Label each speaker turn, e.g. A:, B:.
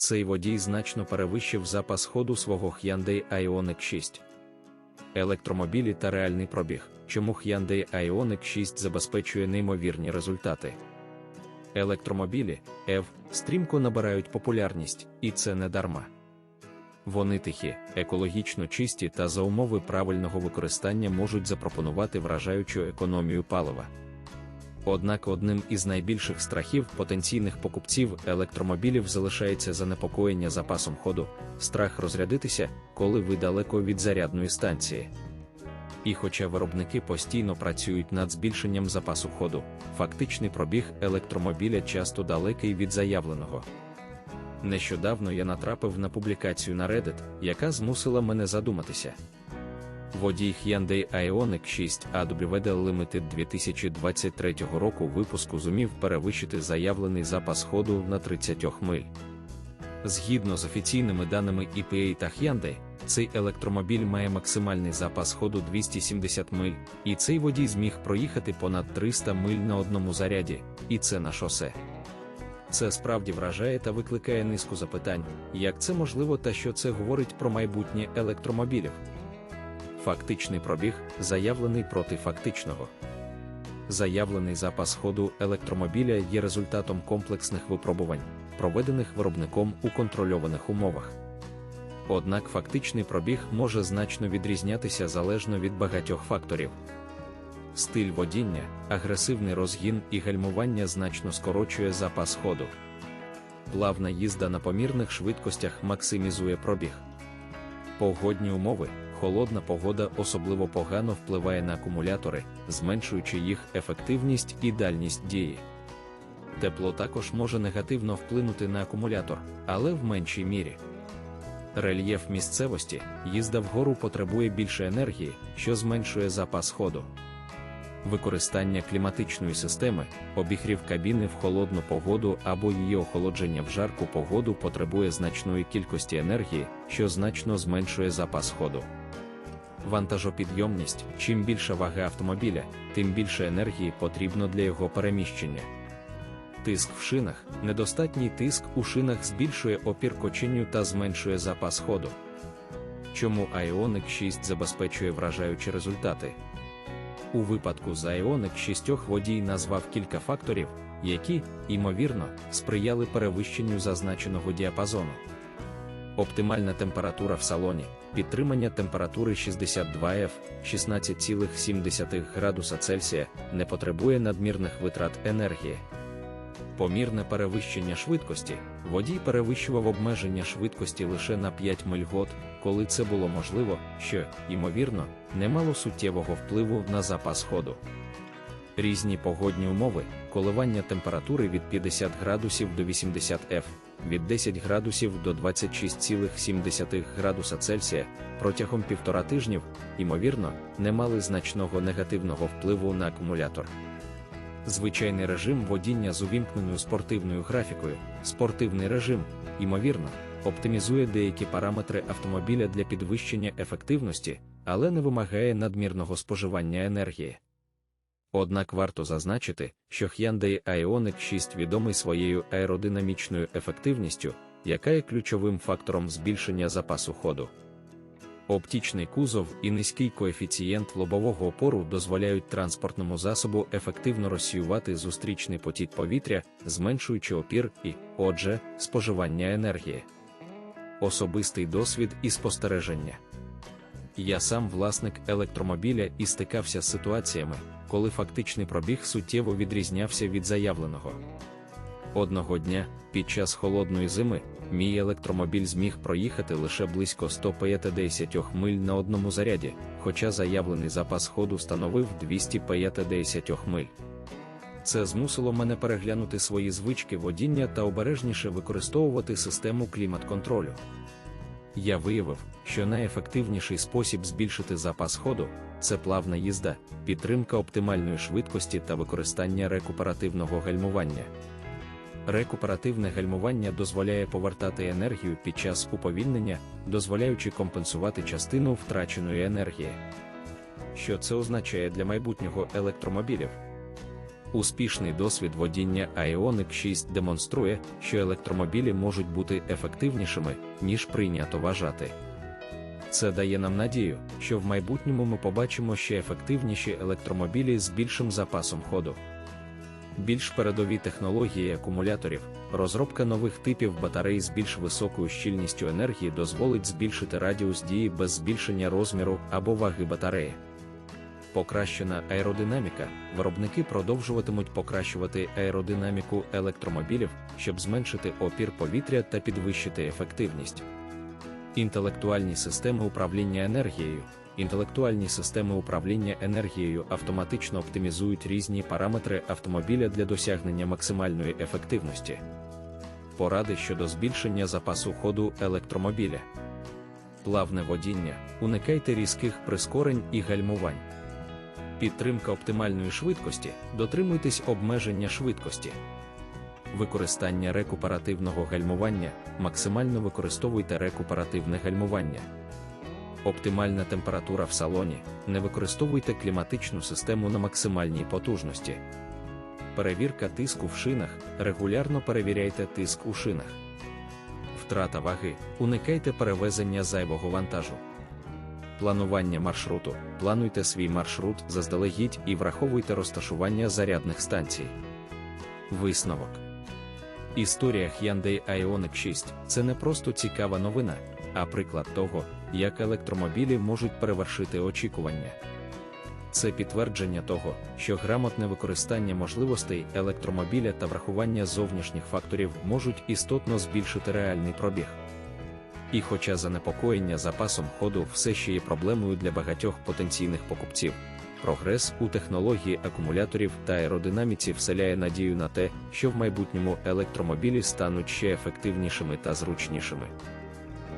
A: цей водій значно перевищив запас ходу свого Hyundai Ioniq 6. Електромобілі та реальний пробіг, чому Hyundai Ioniq 6 забезпечує неймовірні результати. Електромобілі EV стрімко набирають популярність, і це не дарма. Вони тихі, екологічно чисті та за умови правильного використання можуть запропонувати вражаючу економію палива. Однак одним із найбільших страхів потенційних покупців електромобілів залишається занепокоєння запасом ходу, страх розрядитися, коли ви далеко від зарядної станції. І хоча виробники постійно працюють над збільшенням запасу ходу, фактичний пробіг електромобіля часто далекий від заявленого. Нещодавно я натрапив на публікацію на Reddit, яка змусила мене задуматися. Водій Hyundai Ioniq 6 AWD Limited 2023 року випуску зумів перевищити заявлений запас ходу на 30 миль. Згідно з офіційними даними EPA та Hyundai, цей електромобіль має максимальний запас ходу 270 миль, і цей водій зміг проїхати понад 300 миль на одному заряді, і це на шосе. Це справді вражає та викликає низку запитань, як це можливо та що це говорить про майбутнє електромобілів. Фактичний пробіг заявлений проти фактичного. Заявлений запас ходу електромобіля є результатом комплексних випробувань, проведених виробником у контрольованих умовах. Однак фактичний пробіг може значно відрізнятися залежно від багатьох факторів. Стиль водіння, агресивний розгін і гальмування значно скорочує запас ходу. Плавна їзда на помірних швидкостях максимізує пробіг. Погодні умови, холодна погода особливо погано впливає на акумулятори, зменшуючи їх ефективність і дальність дії. Тепло також може негативно вплинути на акумулятор, але в меншій мірі. Рельєф місцевості, їзда вгору потребує більше енергії, що зменшує запас ходу. Використання кліматичної системи, обігрів кабіни в холодну погоду або її охолодження в жарку погоду потребує значної кількості енергії, що значно зменшує запас ходу. Вантажопідйомність чим більша вага автомобіля, тим більше енергії потрібно для його переміщення. Тиск в шинах, недостатній тиск у шинах збільшує опір коченню та зменшує запас ходу. Чому Ioniq 6 забезпечує вражаючі результати? У випадку з Ioniq 6 водій назвав кілька факторів, які, ймовірно, сприяли перевищенню зазначеного діапазону. Оптимальна температура в салоні, підтримання температури 62 F 16,7 градуса Цельсія не потребує надмірних витрат енергії. Помірне перевищення швидкості, водій перевищував обмеження швидкості лише на 5 миль год, коли це було можливо, що, ймовірно, не мало суттєвого впливу на запас ходу. Різні погодні умови, коливання температури від 50 градусів до 80 F, від 10 градусів до 26,7 градуса Цельсія протягом півтора тижнів, ймовірно, не мали значного негативного впливу на акумулятор. Звичайний режим водіння з увімкненою спортивною графікою, спортивний режим, ймовірно, оптимізує деякі параметри автомобіля для підвищення ефективності, але не вимагає надмірного споживання енергії. Однак варто зазначити, що Hyundai Ioniq 6 відомий своєю аеродинамічною ефективністю, яка є ключовим фактором збільшення запасу ходу. Оптічний кузов і низький коефіцієнт лобового опору дозволяють транспортному засобу ефективно розсіювати зустрічний потік повітря, зменшуючи опір і, отже, споживання енергії. Особистий досвід і спостереження. Я сам власник електромобіля і стикався з ситуаціями, коли фактичний пробіг суттєво відрізнявся від заявленого. Одного дня, під час холодної зими, мій електромобіль зміг проїхати лише близько 150 миль на одному заряді, хоча заявлений запас ходу становив 250 миль. Це змусило мене переглянути свої звички водіння та обережніше використовувати систему клімат-контролю. Я виявив, що найефективніший спосіб збільшити запас ходу це плавна їзда, підтримка оптимальної швидкості та використання рекуперативного гальмування. Рекуперативне гальмування дозволяє повертати енергію під час уповільнення, дозволяючи компенсувати частину втраченої енергії. Що це означає для майбутнього електромобілів? Успішний досвід водіння Ioniq 6 демонструє, що електромобілі можуть бути ефективнішими, ніж прийнято вважати. Це дає нам надію, що в майбутньому ми побачимо ще ефективніші електромобілі з більшим запасом ходу. Більш передові технології акумуляторів, розробка нових типів батарей з більш високою щільністю енергії дозволить збільшити радіус дії без збільшення розміру або ваги батареї. Покращена аеродинаміка. Виробники продовжуватимуть покращувати аеродинаміку електромобілів, щоб зменшити опір повітря та підвищити ефективність. Інтелектуальні системи управління енергією. Інтелектуальні системи управління енергією автоматично оптимізують різні параметри автомобіля для досягнення максимальної ефективності. Поради щодо збільшення запасу ходу електромобіля. Плавне водіння. Уникайте різких прискорень і гальмувань. Підтримка оптимальної швидкості. Дотримуйтесь обмеження швидкості. Використання рекуперативного гальмування. Максимально використовуйте рекуперативне гальмування. Оптимальна температура в салоні. Не використовуйте кліматичну систему на максимальній потужності. Перевірка тиску в шинах. Регулярно перевіряйте тиск у шинах. Втрата ваги. Уникайте перевезення зайвого вантажу. Планування маршруту. Плануйте свій маршрут заздалегідь і враховуйте розташування зарядних станцій. Висновок. Історія Hyundai Ioniq 6 це не просто цікава новина, а приклад того, як електромобілі можуть перевершити очікування. Це підтвердження того, що грамотне використання можливостей електромобіля та врахування зовнішніх факторів можуть істотно збільшити реальний пробіг. І хоча занепокоєння запасом ходу все ще є проблемою для багатьох потенційних покупців, прогрес у технології акумуляторів та аеродинаміці вселяє надію на те, що в майбутньому електромобілі стануть ще ефективнішими та зручнішими.